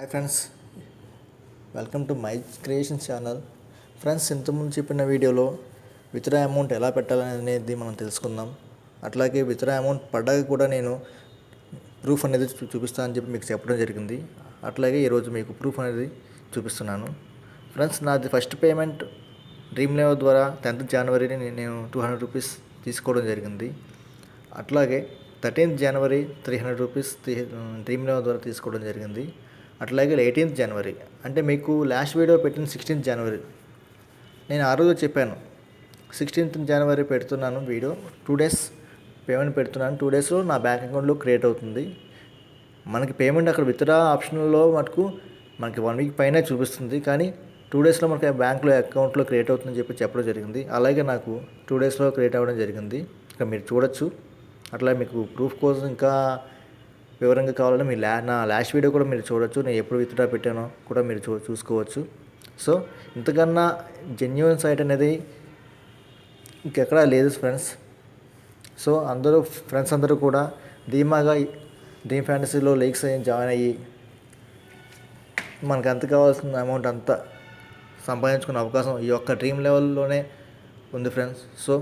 Hi friends welcome to my creation channel friends ఇంతకుముందు చెప్పిన వీడియోలో విత్డ్రా అమౌంట్ ఎలా పెట్టాలనేది మనం తెలుసుకుందాం. అట్లాగే విత్డ్రా అమౌంట్ పడ్డాక కూడా నేను ప్రూఫ్ అనేది చూ చూపిస్తానని చెప్పి మీకు చెప్పడం జరిగింది. అట్లాగే ఈరోజు మీకు ప్రూఫ్ అనేది చూపిస్తున్నాను. ఫ్రెండ్స్ నాది ఫస్ట్ పేమెంట్ డ్రీమ్ లెవెల్ ద్వారా టెన్త్ జనవరిని నేను టూ హండ్రెడ్ రూపీస్ తీసుకోవడం జరిగింది. అట్లాగే థర్టీన్త్ జనవరి three hundred rupees dream level ద్వారా తీసుకోవడం జరిగింది. అట్లాగే ఎయిటీన్త్ జనవరి అంటే మీకు లాస్ట్ వీడియో పెట్టిన సిక్స్టీన్త్ జనవరి నేను ఆ రోజు చెప్పాను. సిక్స్టీన్త్ జనవరి పెడుతున్నాను వీడియో టూ డేస్ పేమెంట్ పెడుతున్నాను. టూ డేస్లో నా బ్యాంక్ అకౌంట్లో క్రియేట్ అవుతుంది. మనకి పేమెంట్ అక్కడ విత్డ్రా ఆప్షన్లో మటుకు మనకి వన్ వీక్ పైన చూపిస్తుంది. కానీ టూ డేస్లో మనకి బ్యాంక్లో అకౌంట్లో క్రియేట్ అవుతుందని చెప్పి చెప్పడం జరిగింది. అలాగే నాకు టూ డేస్లో క్రియేట్ అవ్వడం జరిగింది. ఇక మీరు చూడొచ్చు. అట్లా మీకు ప్రూఫ్ కోసం ఇంకా వివరంగా కావాలంటే మీ లా నా లాస్ట్ వీడియో కూడా మీరు చూడొచ్చు. నేను ఎప్పుడు విత్డ్రా పెట్టానో కూడా మీరు చూ చూసుకోవచ్చు. సో ఇంతకన్నా జెన్యున్ సైట్ అనేది ఇంకెక్కడా లేదు ఫ్రెండ్స్ సో అందరూ ఫ్రెండ్స్ అందరూ కూడా ధీమాగా డ్రీమ్ ఫ్యాంటసీలో లీక్స్ అయ్యి జాయిన్ అయ్యి మనకు ఎంత కావాల్సిన అమౌంట్ అంతా సంపాదించుకునే అవకాశం ఈ యొక్క డ్రీమ్ లెవెల్లోనే ఉంది ఫ్రెండ్స్ సో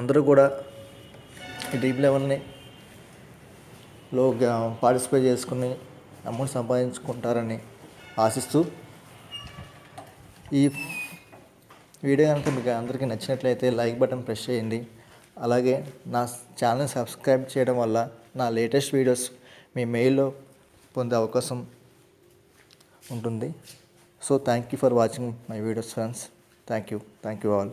అందరూ కూడా ఈ డ్రీమ్ లెవెల్ని లో పార్టిసిపేట్ చేసుకుని అమౌంట్ సంపాదించుకుంటారని ఆశిస్తూ ఈ వీడియో కనుక మీకు అందరికీ నచ్చినట్లయితే లైక్ బటన్ ప్రెస్ చేయండి. అలాగే నా ఛానల్ సబ్స్క్రైబ్ చేయడం వల్ల నా లేటెస్ట్ వీడియోస్ మీ మెయిల్లో పొందే అవకాశం ఉంటుంది. So thank you for watching my videos friends thank you thank you all